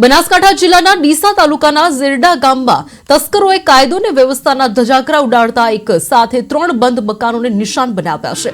બનાસકાંઠા જિલ્લાના ડીસા તાલુકાના ઝેરડા ગામમાં તસ્કરોએ કાયદો અને વ્યવસ્થાના ધજાકરા ઉડાડતા એક સાથે ત્રણ બંધ મકાનોને નિશાન બનાવ્યા છે.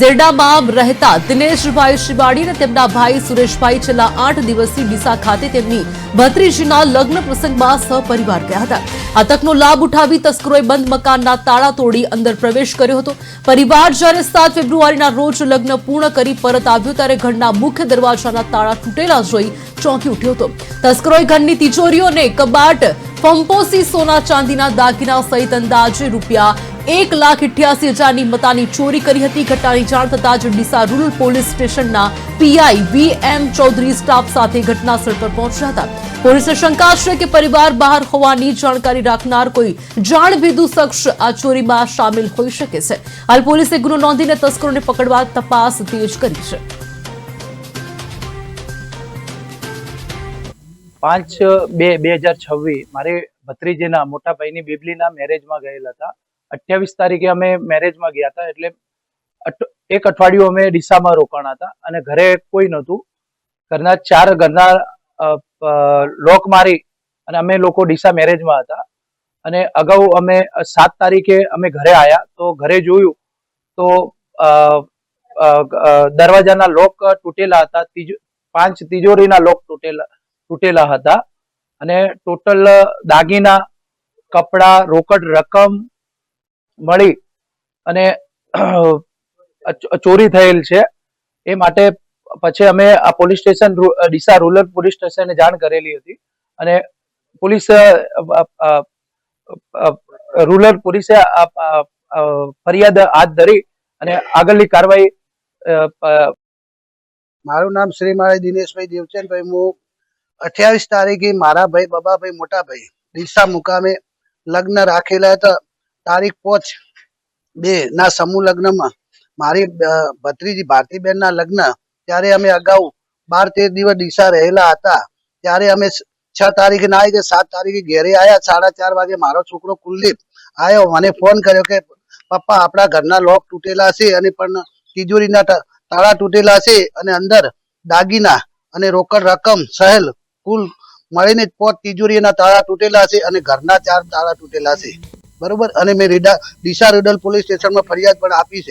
ઝેરડામાં રહેતા દિનેશભાઈ શિવાડી અને તેમના ભાઈ સુરેશભાઈ છેલ્લા આઠ દિવસથી ડીસા ખાતે તેમની ભત્રીજીના લગ્ન પ્રસંગમાં સહપરિવાર ગયા હતા. આ તકનો લાભ ઉઠાવી તસ્કરોએ બંધ મકાનના તાળા તોડી અંદર પ્રવેશ કર્યો હતો. પરિવાર જ્યારે સાત ફેબ્રુઆરીના રોજ લગ્ન પૂર્ણ કરી પરત આવ્યો ત્યારે ઘરના મુખ્ય દરવાજાના તાળા તૂટેલા જોઈ ચોંકી ઉઠ્યો હતો. તસ્કરોએ ઘરની તિજોરીઓને કબાટ ફંપોસી સોના ચાંદીના દાગીના સહિત અંદાજે રૂપિયા એક લાખ ઇઠ્યાસી હજારની મતાની ચોરી કરી હતી. ઘટનાની જાણ થતાં જ ડીસા રૂરલ પોલીસ સ્ટેશનના PI V M Chaudhary staff સાથે ઘટના સ્થળ પર પહોંચ્યા હતા. પોલીસને શંકા છે કે પરિવાર બહાર હોવાની જાણકારી રાખનાર કોઈ જાણભેદુ શખ્સ આ ચોરીમાં સામેલ હોઈ શકે છે. હાલ પોલીસે ગુનો નોંધીને તસ્કરોને પકડવા તપાસ તેજ કરી છે. પાંચ, બે બે હજાર છવ્વીસ મારે ભત્રીજીના મોટા ભાઈની બીબલીના મેરેજમાં ગયેલા હતા. અઠ્યાવીસ તારીખે અમે મેરેજમાં ગયા હતા એટલે એક અઠવાડિયું અમે ડીસામાં રોકાણા હતા અને ઘરે કોઈ નહોતું. ઘરના ચાર, ઘરના લોક મારી અને અમે લોકો ડીસા મેરેજમાં હતા. અને અગાઉ અમે સાત તારીખે અમે ઘરે આવ્યા તો ઘરે જોયું તો દરવાજાના લોક તૂટેલા હતા પાંચ તિજોરીના લોક તૂટેલા તૂટેલા હતા. અને ટોટલ દાગીના, કપડા, રોકડ રકમ મળી અને ચોરી થયેલ છે. એ માટે પછી અમે આ police station Deesa rural police સ્ટેશને જાણ કરેલી હતી. અને પોલીસ રૂરલ પોલીસે ફરિયાદ હાથ ધરી અને આગળની કાર્યવાહી મારું નામ શ્રીમાળી દિનેશભાઈ દેવચંદભાઈ. હું અઠ્યાવીસ તારીખે મારા ભાઈ, બબાભાઈ, મોટા ભાઈ ડીસા મુકામે લગ્ન રાખેલા હતા. તારીખ પોચ બે ના સમૂહ લગ્નમાં મારી ભત્રીજી ભારતીબેન ના લગ્ન. ત્યારે અમે અગાઉ બાર તેર દિવસ ડીસા રહેલા હતા. ત્યારે અમે છ તારીખે ના આવી સાત તારીખે ઘેરે આવ્યા સાડા ચાર વાગે મારો છોકરો કુલદીપ આવ્યો મને ફોન કર્યો કે, પપ્પા, આપણા ઘરના લોક તૂટેલા છે અને પણ તિજોરીના તાળા તૂટેલા છે અને અંદર દાગીના અને રોકડ રકમ સહેલ કુલ મળીને પોત તિજોરીના તાળા તૂટેલા છે અને ઘરના ચાર તાળા તૂટેલા છે. બરોબર? અને મેં રીડા ડીસા રૂરલ પોલીસ સ્ટેશનમાં ફરિયાદ પણ આપી છે.